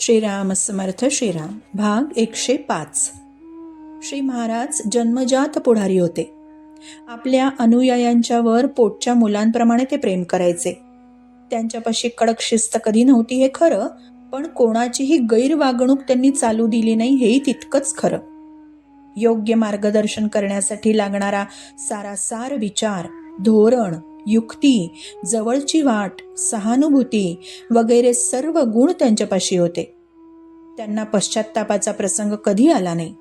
श्रीराम समर्थ श्रीराम. भाग एकशे पाच. श्री महाराज जन्मजात पुढारी होते. आपल्या अनुयायांच्यावर पोटच्या मुलांप्रमाणे ते प्रेम करायचे. त्यांच्यापाशी कडक शिस्त कधी नव्हती हे खरं पण कोणाचीही गैरवागणूक त्यांनी चालू दिली नाही हेही तितकंच खरं. योग्य मार्गदर्शन करण्यासाठी लागणारा सारासार विचार धोरण युक्ती जवळची वाट सहानुभूती वगैरे सर्व गुण त्यांच्यापाशी होते. त्यांना पश्चात्तापाचा प्रसंग कधी आला नाही.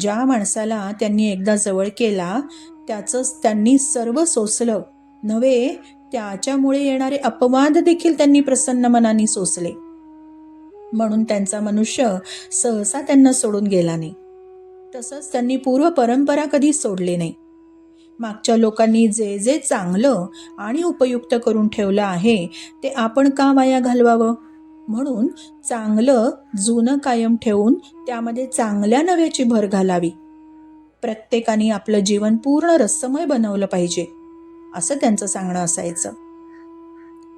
ज्या माणसाला त्यांनी एकदा जवळ केला त्याचंच त्यांनी सर्व सोसलं. नव्हे त्याच्यामुळे येणारे अपवाद देखील त्यांनी प्रसन्न मनाने सोसले. म्हणून त्यांचा मनुष्य सहसा त्यांना सोडून गेला नाही. तसंच त्यांनी पूर्व परंपरा कधी सोडली नाही. मागच्या लोकांनी जे जे चांगलं आणि उपयुक्त करून ठेवलं आहे ते आपण का वाया घालवावं? म्हणून चांगलं जुनं कायम ठेवून त्यामध्ये चांगल्या नव्याची भर घालावी. प्रत्येकाने आपलं जीवन पूर्ण रसमय बनवलं पाहिजे असं त्यांचं सांगणं असायचं.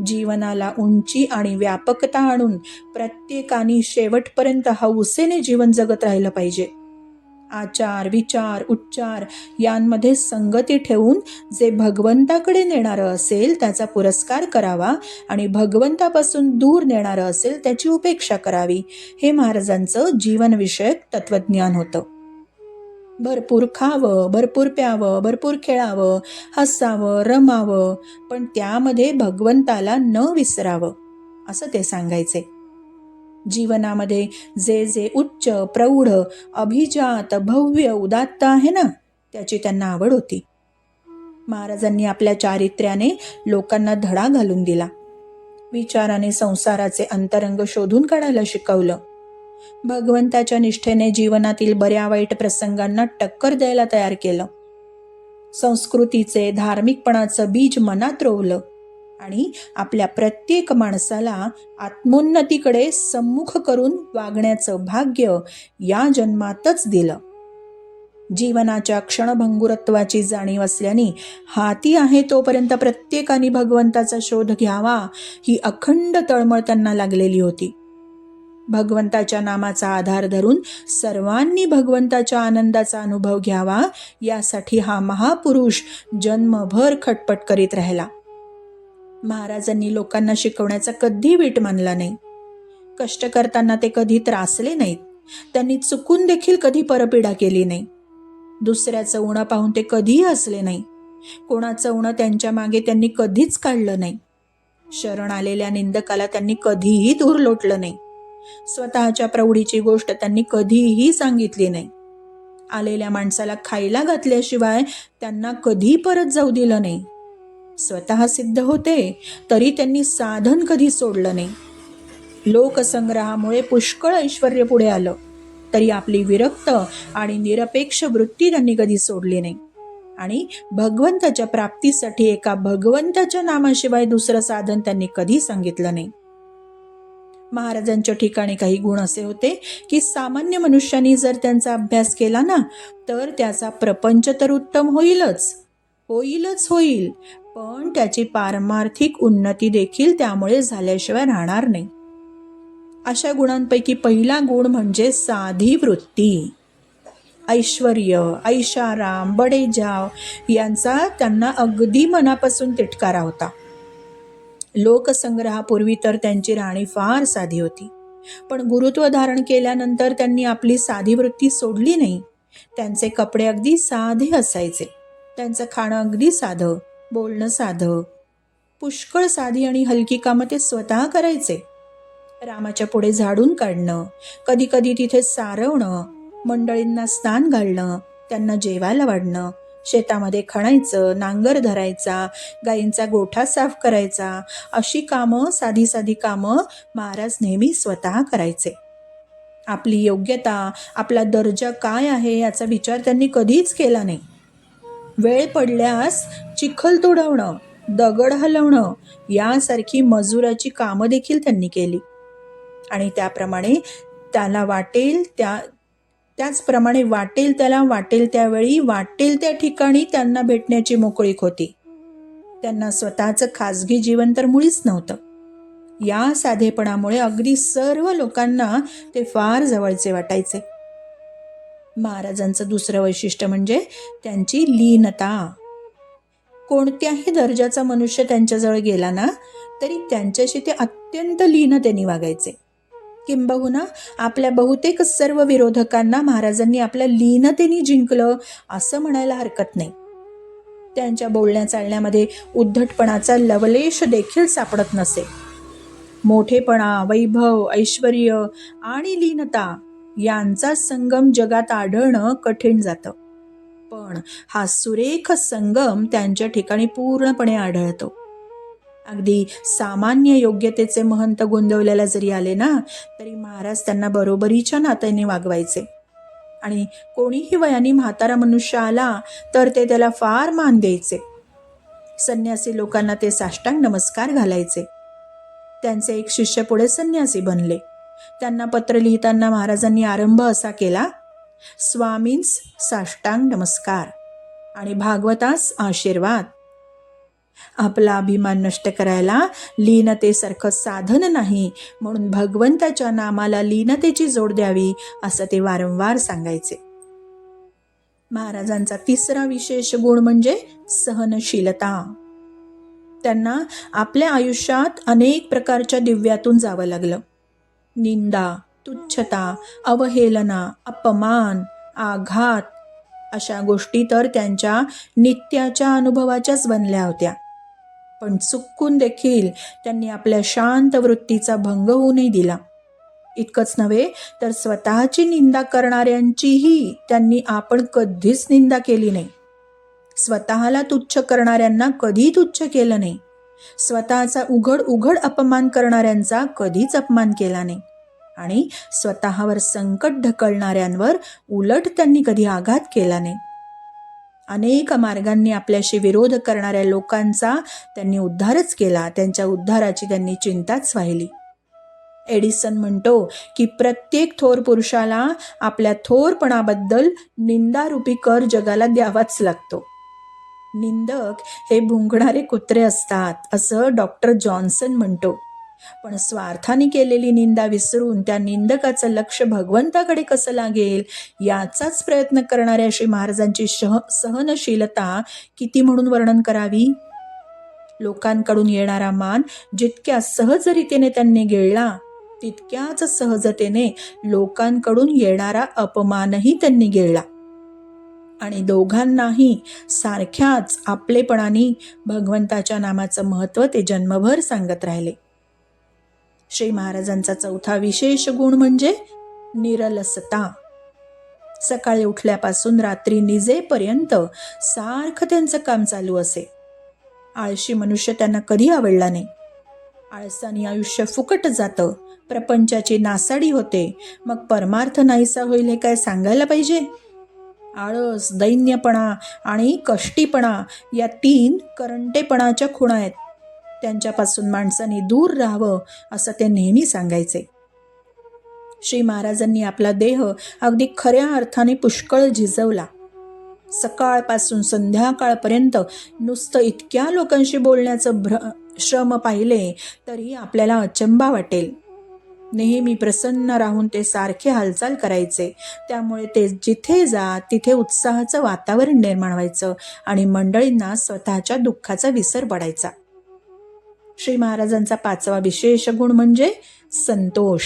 जीवनाला उंची आणि व्यापकता आणून प्रत्येकाने शेवटपर्यंत हौसेने जीवन जगत राहिलं पाहिजे. आचार विचार उच्चार यांमध्ये संगती ठेवून जे भगवंताकडे नेणारं असेल त्याचा पुरस्कार करावा आणि भगवंतापासून दूर नेणारं असेल त्याची उपेक्षा करावी हे महाराजांचं जीवनविषयक तत्वज्ञान होतं. भरपूर खावं भरपूर प्यावं भरपूर खेळावं हसावं रमावं पण त्यामध्ये भगवंताला न विसरावं असं ते सांगायचे. जीवनामध्ये जे जे उच्च प्रौढ अभिजात भव्य उदात्त आहे ना त्याची त्यांना आवड होती. महाराजांनी आपल्या चारित्र्याने लोकांना धडा घालून दिला. विचाराने संसाराचे अंतरंग शोधून काढायला शिकवलं. भगवंताच्या निष्ठेने जीवनातील बऱ्या वाईट प्रसंगांना टक्कर द्यायला तयार केलं. संस्कृतीचे धार्मिकपणाचं बीज मनात रोवलं. आणि आपल्या प्रत्येक माणसाला आत्मोन्नतीकडे सम्मुख करून वागण्याचं भाग्य या जन्मातच दिलं. जीवनाच्या क्षणभंगुरत्वाची जाणीव असल्याने हाती आहे तोपर्यंत प्रत्येकाने भगवंताचा शोध घ्यावा ही अखंड तळमळ त्यांना लागलेली होती. भगवंताच्या नामाचा आधार धरून सर्वांनी भगवंताच्या आनंदाचा अनुभव घ्यावा यासाठी हा महापुरुष जन्मभर खटपट करीत राहिला. महाराजांनी लोकांना शिकवण्याचा कधी वीट मानला नाही. कष्ट करताना ते कधी त्रासले नाहीत. त्यांनी चुकून देखील कधी परपिडा केली नाही. दुसऱ्याचं उणं पाहून ते कधीही असले नाही. कोणाचं उणं त्यांच्या मागे त्यांनी कधीच काढलं नाही. शरण आलेल्या निंदकाला त्यांनी कधीही दूर लोटलं नाही. स्वतःच्या प्रौढीची गोष्ट त्यांनी कधीही सांगितली नाही. आलेल्या माणसाला खायला घातल्याशिवाय त्यांना कधी परत जाऊ दिलं नाही. स्वतः सिद्ध होते तरी त्यांनी साधन कधी सोडलं नाही. लोकसंग्रहामुळे पुष्कळ ऐश्वर पुढे आलं तरी आपली विरक्त आणि निरपेक्ष वृत्ती त्यांनी कधी सोडली नाही. आणि भगवंताच्या प्राप्तीसाठी एका भगवंताच्या नामाशिवाय दुसरं साधन त्यांनी कधी सांगितलं नाही. महाराजांच्या ठिकाणी काही गुण असे होते की सामान्य मनुष्यांनी जर त्यांचा अभ्यास केला ना तर त्याचा प्रपंच तर उत्तम होईलच. होईलच होईल पण त्याची पारमार्थिक उन्नती देखील त्यामुळे झाल्याशिवाय राहणार नाही. अशा गुणांपैकी पहिला गुण म्हणजे साधी वृत्ती. ऐश्वर ऐशाराम बडेजाव यांचा त्यांना अगदी मनापासून तिटकारा होता. लोकसंग्रहापूर्वी तर त्यांची राहणी फार साधी होती. पण गुरुत्व धारण केल्यानंतर त्यांनी आपली साधी वृत्ती सोडली नाही. त्यांचे कपडे अगदी साधे असायचे. त्यांचं खाणं अगदी साधं. बोलणं साधं. पुष्कळ साधी आणि हलकी कामं ते स्वतः करायचे. रामाच्या पुढे झाडून काढणं कधी कधी तिथे सारवणं मंडळींना स्नान घालणं त्यांना जेवायला वाढणं शेतामध्ये खणायचं नांगर धरायचा गायींचा गोठा साफ करायचा अशी कामं साधी साधी कामं महाराज नेहमी स्वतः करायचे. आपली योग्यता आपला दर्जा काय आहे याचा विचार त्यांनी कधीच केला नाही. वेळ पडल्यास चिखल तुडवणं दगड हलवणं यासारखी मजुराची कामं देखील त्यांनी केली. आणि त्याप्रमाणे त्याला वाटेल त्या त्याचप्रमाणे वाटेल त्याला वाटेल त्यावेळी वाटेल त्या ठिकाणी त्यांना भेटण्याची मोकळीक होती. त्यांना स्वतःचं खाजगी जीवन तर मुळीच नव्हतं. या साधेपणामुळे अगदी सर्व लोकांना ते फार जवळचे वाटायचे. महाराजांचं दुसरं वैशिष्ट्य म्हणजे त्यांची लीनता. कोणत्याही दर्जाचा मनुष्य त्यांच्याजवळ गेला ना तरी त्यांच्याशी ते अत्यंत लीनतेने वागायचे. किंबहुना आपल्या बहुतेक सर्व विरोधकांना महाराजांनी आपल्या लीनतेने जिंकलं असं म्हणायला हरकत नाही. त्यांच्या बोलण्या चालण्यामध्ये उद्धटपणाचा लवलेश देखील सापडत नसे. मोठेपणा वैभव ऐश्वर आणि लीनता यांचा संगम जगात आढळणं कठीण जातं. पण हा सुरेख संगम त्यांच्या ठिकाणी पूर्णपणे आढळतो. अगदी सामान्य योग्यतेचे महंत गोंदवल्याला जरी आले ना तरी महाराज त्यांना बरोबरीच्या नात्याने वागवायचे. आणि कोणीही वयाने म्हातारा मनुष्य आला तर ते त्याला फार मान द्यायचे. संन्यासी लोकांना ते साष्टांग नमस्कार घालायचे. त्यांचे एक शिष्य पुढे संन्यासी बनले. त्यांना पत्र लिहिताना महाराजांनी आरंभ असा केला स्वामींस साष्टांग नमस्कार आणि भागवतास आशीर्वाद. आपला अभिमान नष्ट करायला लीनतेसारखं साधन नाही म्हणून भगवंताच्या नामाला लीनतेची जोड द्यावी असं ते वारंवार सांगायचे. महाराजांचा तिसरा विशेष गुण म्हणजे सहनशीलता. त्यांना आपल्या आयुष्यात अनेक प्रकारच्या दिव्यातून जावं लागलं. निंदा तुच्छता अवहेलना अपमान आघात अशा गोष्टी तर त्यांच्या नित्याच्या अनुभवाच्याच बनल्या होत्या. पण चुकून देखील त्यांनी आपल्या शांत वृत्तीचा भंग होऊ नाही दिला. इतकंच नव्हे तर स्वतःची निंदा करणाऱ्यांचीही त्यांनी आपण कधीच निंदा केली नाही. स्वतःला तुच्छ करणाऱ्यांना कधी तुच्छ केलं नाही. स्वतःचा उघड उघड अपमान करणाऱ्यांचा कधीच अपमान केला नाही. आणि स्वतःवर संकट ढकलणाऱ्यांवर उलट त्यांनी कधी आघात केला नाही. अनेक मार्गांनी आपल्याशी विरोध करणाऱ्या लोकांचा त्यांनी उद्धारच केला त्यांच्या उद्धाराची त्यांनी चिंताच वाहिली. एडिसन म्हणतो की प्रत्येक थोर पुरुषाला आपल्या थोरपणाबद्दल निंदारूपी कर जगाला द्यावाच लागतो. निंदक हे भुंकणारे कुत्रे असतात असं डॉक्टर जॉन्सन म्हणतो. पण स्वार्थाने केलेली निंदा विसरून त्या निंदकाचं लक्ष भगवंताकडे कसं लागेल याचाच प्रयत्न करणाऱ्या श्री महाराजांची शह सहनशीलता किती म्हणून वर्णन करावी? लोकांकडून येणारा मान जितक्या सहजरितेने त्यांनी गिळला तितक्याच सहजतेने लोकांकडून येणारा अपमानही त्यांनी गिळला. आणि दोघांनाही सारख्याच आपलेपणाने भगवंताच्या नामाचं महत्त्व ते जन्मभर सांगत राहिले. श्री महाराजांचा चौथा विशेष गुण म्हणजे निरलसता. सकाळी उठल्यापासून रात्री निजेपर्यंत सारखं त्यांचं काम चालू असे. आळशी मनुष्य त्यांना कधी आवडला नाही. आळसाने आयुष्य फुकट जातं. प्रपंचाची नासाडी होते. मग परमार्थ नाहीसा होईल हे काय सांगायला पाहिजे? आळस दैन्यपणा आणि कष्टीपणा या तीन करंटेपणाच्या खुणा आहेत. त्यांच्यापासून माणसाने दूर राहावं असं ते नेहमी सांगायचे. श्री महाराजांनी आपला देह अगदी खऱ्या अर्थाने पुष्कळ झिजवला. सकाळपासून संध्याकाळपर्यंत नुसतं इतक्या लोकांशी बोलण्याचं भ्र श्रम पाहिले तरी आपल्याला अचंबा वाटेल. नेहमी प्रसन्न राहून ते सारखे हालचाल करायचे. त्यामुळे ते जिथे जा तिथे उत्साहाचं वातावरण निर्माण व्हायचं आणि मंडळींना स्वतःच्या दुःखाचा विसर पडायचा. श्री महाराजांचा पाचवा विशेष गुण म्हणजे संतोष.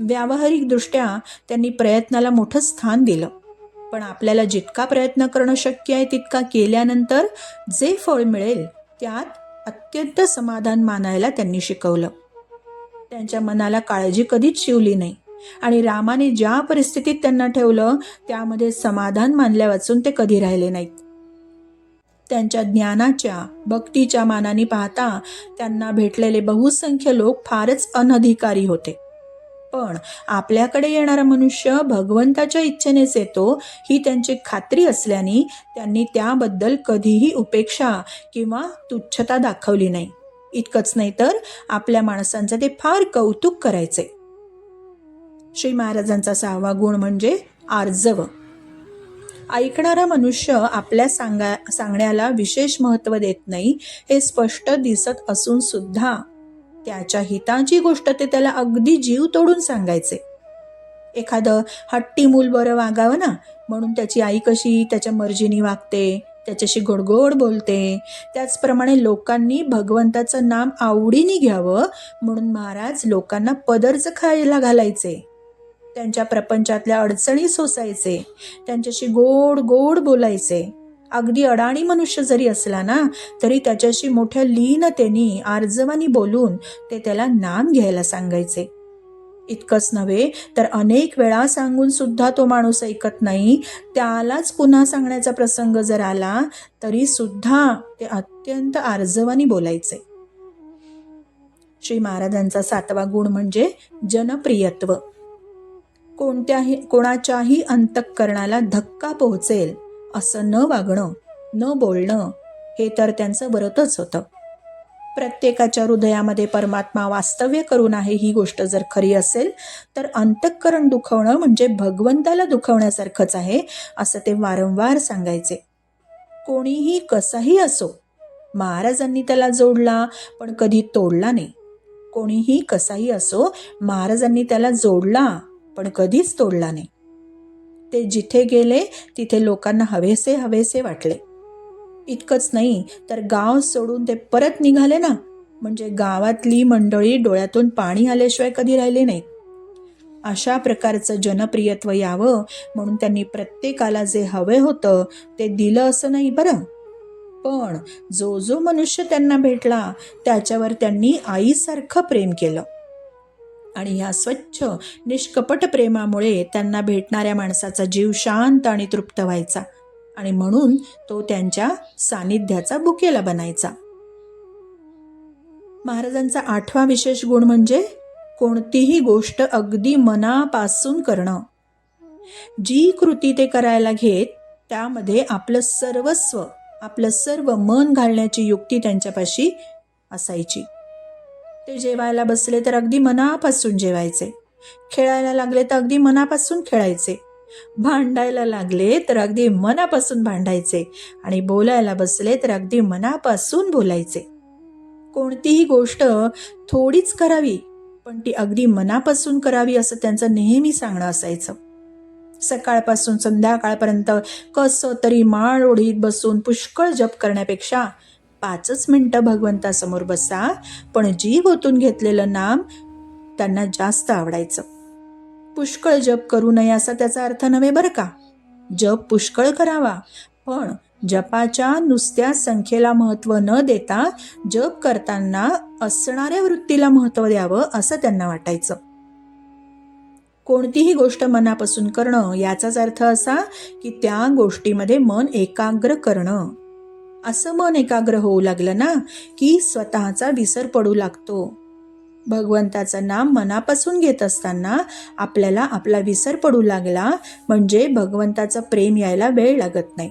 व्यावहारिकदृष्ट्या त्यांनी प्रयत्नाला मोठं स्थान दिलं. पण आपल्याला जितका प्रयत्न करणं शक्य आहे तितका केल्यानंतर जे फळ मिळेल त्यात अत्यंत समाधान मानायला त्यांनी शिकवलं. त्यांच्या मनाला काळजी कधीच शिवली नाही. आणि रामाने ज्या परिस्थितीत त्यांना ठेवलं त्यामध्ये समाधान मानल्या वाचून ते कधी राहिले नाहीत. त्यांच्या ज्ञानाच्या भक्तीच्या मानाने पाहता त्यांना भेटलेले बहुसंख्य लोक फारच अनधिकारी होते. पण आपल्याकडे येणारा मनुष्य भगवंताच्या इच्छेनेच येतो ही त्यांची खात्री असल्याने त्यांनी त्याबद्दल कधीही उपेक्षा किंवा तुच्छता दाखवली नाही. इतकंच नाही तर आपल्या माणसांचं ते फार कौतुक करायचे. श्री महाराजांचा सहावा गुण म्हणजे आर्जव. ऐकणारा मनुष्य आपल्या सांगा सांगण्याला विशेष महत्त्व देत नाही हे स्पष्ट दिसत असून सुद्धा त्याच्या हिताची गोष्ट ते त्याला अगदी जीव तोडून सांगायचे. एखादं हट्टी मूल बरं वागावं ना म्हणून त्याची आई कशी त्याच्या मर्जीने वागते? त्याच्याशी गोडगोड बोलते. त्याचप्रमाणे लोकांनी भगवंताचं नाम आवडीने घ्यावं म्हणून महाराज लोकांना पदर्ज खायला घालायचे. त्यांच्या प्रपंचातल्या अडचणी सोसायचे. त्यांच्याशी गोड गोड बोलायचे. अगदी अडाणी मनुष्य जरी असला ना तरी त्याच्याशी मोठ्या लीनतेने आर्जवानी बोलून ते त्याला नाम घ्यायला सांगायचे. इतकंच नव्हे तर अनेक वेळा सांगून सुद्धा तो माणूस ऐकत नाही. त्यालाच पुन्हा सांगण्याचा प्रसंग जर आला तरी सुद्धा ते अत्यंत आर्जवानी बोलायचे. श्री महाराजांचा सातवा गुण म्हणजे जनप्रियत्व. कोणत्याही कोणाच्याही अंतःकरणाला धक्का पोहोचेल असं न वागणं न बोलणं हे तर त्यांचं व्रतच होतं. प्रत्येकाच्या हृदयामध्ये परमात्मा वास्तव्य करून आहे ही गोष्ट जर खरी असेल तर अंतःकरण दुखवणं म्हणजे भगवंताला दुखवण्यासारखंच आहे असं ते वारंवार सांगायचे. कोणीही कसाही असो महाराजांनी त्याला जोडला पण कधी तोडला नाही. कोणीही कसाही असो महाराजांनी त्याला जोडला पण कधीच तोडला नाही. ते जिथे गेले तिथे लोकांना हवेसे हवेसे वाटले. इतकंच नाही तर गाव सोडून ते परत निघाले ना? म्हणजे गावातली मंडळी डोळ्यातून पाणी आल्याशिवाय कधी राहिले नाहीत. अशा प्रकारचं जनप्रियत्व यावं म्हणून त्यांनी प्रत्येकाला जे हवे होतं ते दिलं असं नाही बरं. पण जो जो मनुष्य त्यांना भेटला त्याच्यावर त्यांनी आईसारखं प्रेम केलं. आणि ह्या स्वच्छ निष्कपट प्रेमामुळे त्यांना भेटणाऱ्या माणसाचा जीव शांत आणि तृप्त व्हायचा. आणि म्हणून तो त्यांच्या सानिध्याचा बुकेला बनायचा. महाराजांचा आठवा विशेष गुण म्हणजे कोणतीही गोष्ट अगदी मनापासून करणं. जी कृती ते करायला घेत त्यामध्ये आपलं सर्वस्व आपलं सर्व मन घालण्याची युक्ती त्यांच्यापाशी असायची. ते जेवायला बसले तर अगदी मनापासून जेवायचे. खेळायला लागले तर अगदी मनापासून खेळायचे. भांडायला लागले तर अगदी मनापासून भांडायचे आणि बोलायला बसले तर अगदी मनापासून बोलायचे. कोणतीही गोष्ट थोडीच करावी पण ती अगदी मनापासून करावी असं त्यांचं नेहमी सांगणं असायचं. सकाळपासून संध्याकाळपर्यंत कसं तरी माळ ओढीत बसून पुष्कळ जप करण्यापेक्षा पाचच मिनटं भगवंतासमोर बसा पण जीव ओतून घेतलेलं नाम त्यांना जास्त आवडायचं. पुष्कळ जप करू नये असा त्याचा अर्थ नव्हे बरं का? जप पुष्कळ करावा. पण जपाच्या नुसत्या संख्येला महत्त्व न देता जप करताना असणाऱ्या वृत्तीला महत्त्व द्यावं असं त्यांना वाटायचं. कोणतीही गोष्ट मनापासून करणं याचाच अर्थ असा की त्या गोष्टीमध्ये मन एकाग्र करणं. असं मन एकाग्र होऊ लागलं ना की स्वतःचा विसर पडू लागतो. भगवंताचं नाम मनापासून घेत असताना आपल्याला आपला विसर पडू लागला म्हणजे भगवंताचं प्रेम यायला वेळ लागत नाही.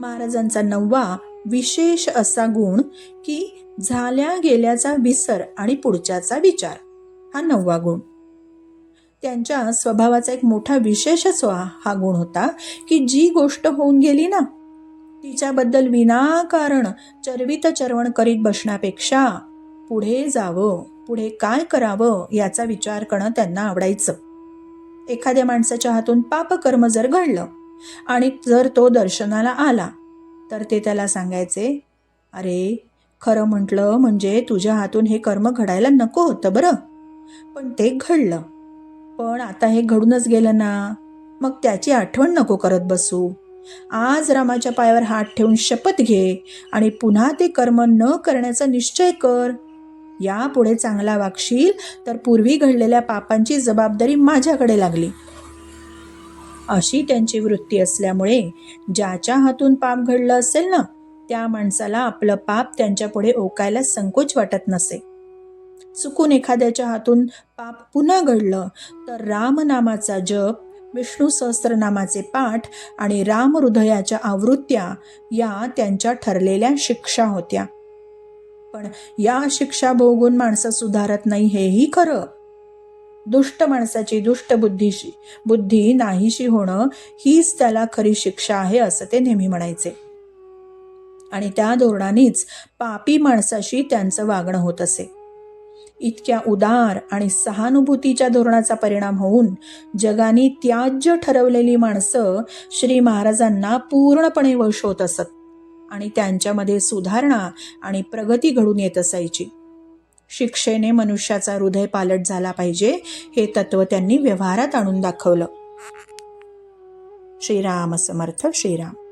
महाराजांचा नववा विशेष असा गुण की झाल्या गेल्याचा विसर आणि पुढच्याचा विचार हा नववा गुण. त्यांच्या स्वभावाचा एक मोठा विशेषच हा गुण होता की जी गोष्ट होऊन गेली ना तिच्याबद्दल विनाकारण चरवित चरवण करीत बसण्यापेक्षा पुढे जावं पुढे काय करावं याचा विचार करणं त्यांना आवडायचं. एखाद्या माणसाच्या हातून पापकर्म जर घडलं आणि जर तो दर्शनाला आला तर ते त्याला सांगायचे अरे खरं म्हटलं म्हणजे तुझ्या हातून हे कर्म घडायला नको होतं बरं. पण ते घडलं. पण आता हे घडूनच गेलं ना. मग त्याची आठवण नको करत बसू. आज रामाच्या पायावर हात ठेवून शपथ घे आणि पुन्हा ते कर्म न करण्याचा निश्चय कर. यापुढे चांगला वागशील तर पूर्वी घडलेल्या पापांची जबाबदारी माझ्याकडे लागली. अशी त्यांची वृत्ती असल्यामुळे ज्याच्या हातून पाप घडलं असेल ना त्या माणसाला आपलं पाप त्यांच्यापुढे ओकायला संकोच वाटत नसे. चुकून एखाद्याच्या हातून पाप पुन्हा घडलं तर रामनामाचा जप विष्णू सहस्रनामाचे पाठ आणि राम हृदयाच्या आवृत्त्या या त्यांच्या ठरलेल्या शिक्षा होत्या. पण या शिक्षा भोगून माणसं सुधारत नाही हेही खरं. दुष्ट माणसाची दुष्ट बुद्धीशी बुद्धी नाहीशी होणं हीच त्याला खरी शिक्षा आहे असं ते नेहमी म्हणायचे. आणि त्या धोरणानेच पापी माणसाशी त्यांचं वागणं होत असे. इतक्या उदार आणि सहानुभूतीच्या धोरणाचा परिणाम होऊन जगाने त्याज्य ठरवलेली माणसं श्री महाराजांना पूर्णपणे वश होत असत. आणि त्यांच्यामध्ये सुधारणा आणि प्रगती घडून येत असायची. शिक्षेने मनुष्याचा हृदय पालट झाला पाहिजे हे तत्व त्यांनी व्यवहारात आणून दाखवलं. श्रीराम समर्थ श्रीराम.